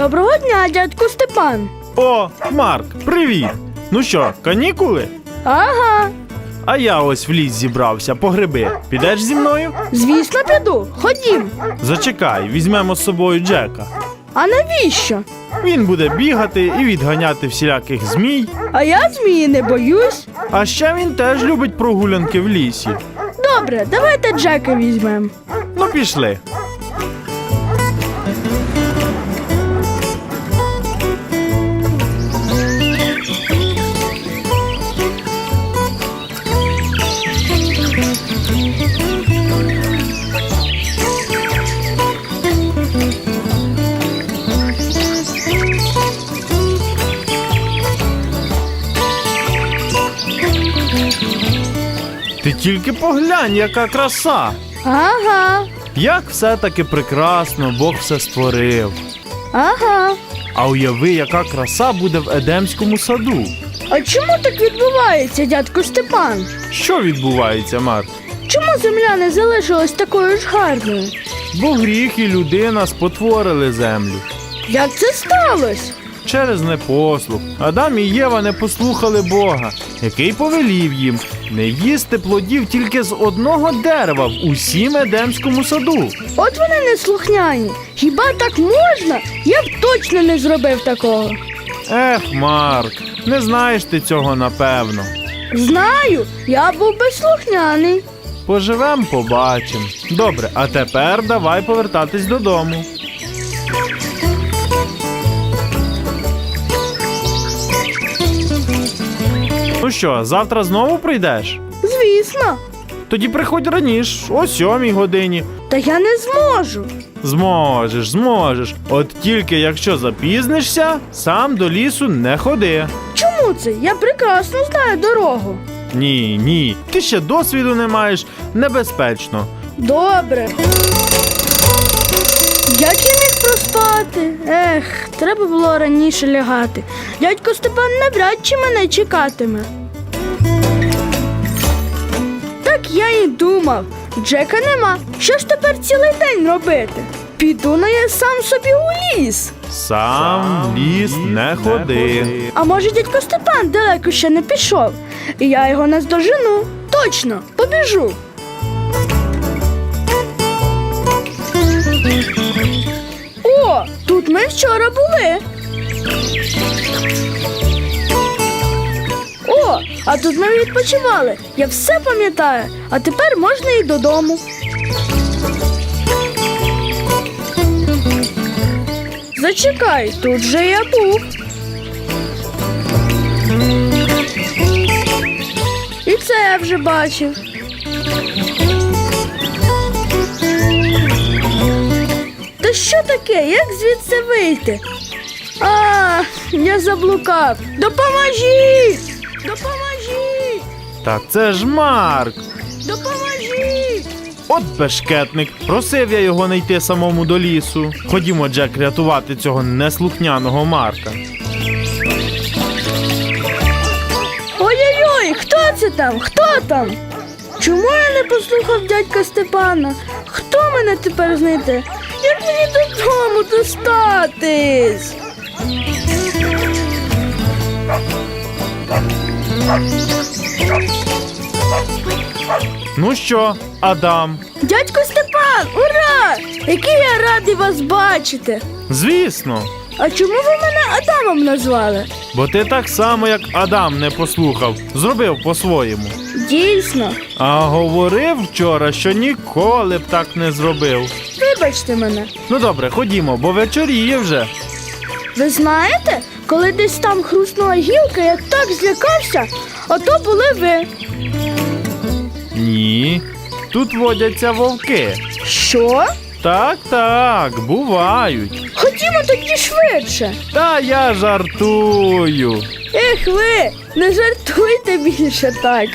Доброго дня, дядьку Степан. О, Марк, привіт! Ну що, канікули? Ага, А я ось в ліс зібрався по гриби. Підеш зі мною? звісно, піду. Ходім. Зачекай, візьмемо з собою Джека. А навіщо? Він буде бігати і відганяти всіляких змій. А я змії не боюсь. А ще він теж любить прогулянки в лісі. Добре, давайте Джека візьмемо. Ну, пішли. Тільки поглянь, яка краса! Ага, Як все-таки прекрасно Бог все створив. ага. А уяви, яка краса буде в Едемському саду. А чому так відбувається, дядьку Степан? Що відбувається, Марк? Чому земля не залишилась такою ж гарною? Бо гріх і людина спотворили землю. Як це сталося? Через непослух Адам і Єва не послухали Бога, який повелів їм не їсти плодів тільки з одного дерева в усім Едемському саду. От вони неслухняні. Хіба так можна? Я б точно не зробив такого. Ех, Марк, не знаєш ти цього напевно. Знаю, я був безслухняний. Поживем, побачим. Добре, а тепер давай повертатись додому. Ну що, завтра знову прийдеш? Звісно. Тоді приходь раніше, о сьомій годині. Та я не зможу. Зможеш, зможеш. От тільки якщо запізнишся, сам до лісу не ходи. Чому це? Я прекрасно знаю дорогу. Ні, ні. Ти ще досвіду не маєш, небезпечно. Добре. Як я міг проспати? Ех, треба було раніше лягати. Дядько Степан навряд чи мене чекатиме. Так я і думав. Джека нема. Що ж тепер цілий день робити? Піду на я сам собі у ліс. Сам в ліс не ходи. А може дядько Степан далеко ще не пішов, і я його наздожену. Точно, побіжу. Вчора були. О, а тут ми відпочивали. Я все пам'ятаю, а тепер можна і додому. Зачекай, тут же я був. І це я вже бачив. Таке? Як звідси вийти? А, я заблукав. Допоможіть! Допоможіть! Так це ж Марк. Допоможіть! От бешкетник. Просив я його не йти самому до лісу. Ходімо, Джек, рятувати цього неслухняного Марка. Ой-ой-ой, хто це там? Хто там? Чому я не послухав дядька Степана? Хто мене тепер знайде? Як мені додому достатись? Ну що, Адам? Дядько Степан, ура! Який я радий вас бачити! Звісно, А чому ви мене Адамом назвали? бо ти так само, як Адам, не послухав, зробив по-своєму. Дійсно, А говорив вчора, що ніколи б так не зробив. Вибачте мене. Ну добре, ходімо, бо вечоріє вже. Ви знаєте, коли десь там хрустнула гілка, я так злякався, а то були ви. Ні. Тут водяться вовки. Що? Так, так, бувають. Ходімо тоді швидше. Та я жартую. Ех ви, не жартуйте більше так.